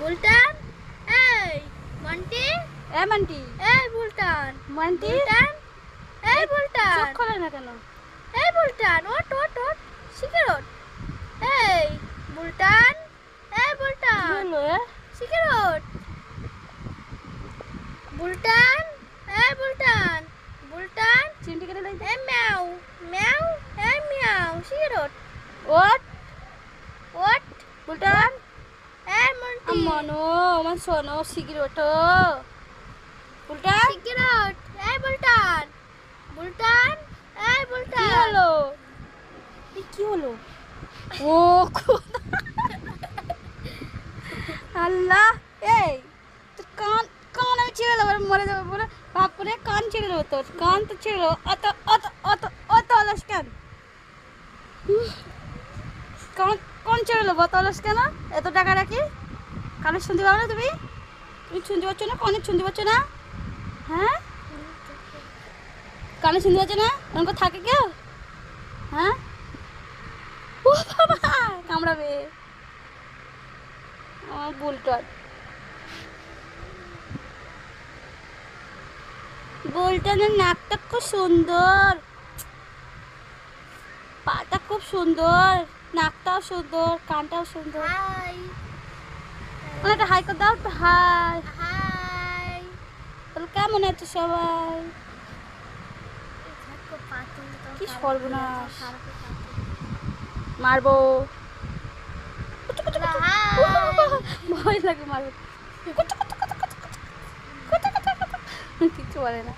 বুলটান এই মন্টি? এ মান্টি? এই বুলটান মান্টি? বুলটান এই বুলটান চোখ খোলে না কেন? এই বুলটান ওট ওট ওট ওট এই বুলটান এই বুলটান হলো এ? বুলটান এই বুলটান বুলটান চিমটি কেটে এই ম্যাও। ম্যাও এই ম্যাও। ওট ওট বুলটান এই মনো আমার সোনো শিগগির ওঠো বুলটান? শিখে ওট এই বুলটান। বুলটান এই কি বুলটান। হলো? এ কি হলো? ও আল্লাহ এই তোর কান কান আমি ছিঁড়ে দেবো মরে যাব বলে বাপরে কান ছিঁড়ে দেবো তোর। কান তো ছিঁড়ে দেবো। অত অত অত অত অলস কেন? কান কান ছিঁড়ে দেবো অত অলস কেন? এত টাকা রাখি কানে শুনতে পারো না তুমি? তুমি শুনতে পাচ্ছ না? কানে শুনতে পাচ্ছ না? হ্যাঁ? কানে শুনতে পাচ্ছ না? এরকম থাকে কেউ? হ্যাঁ? ও বাবা, কামড়াবে। আমার বুলটন বুলটনের নাকটা খুব সুন্দর। পাটা খুব সুন্দর। নাকটাও সুন্দর, কানটাও সুন্দর। মানে একটা হাই করে দাও হাই হাই তাহলে কেমন আছে সবাই? কি সর্বনাশ। মারবো। ভয় লাগে মারবো কিছু বলে না।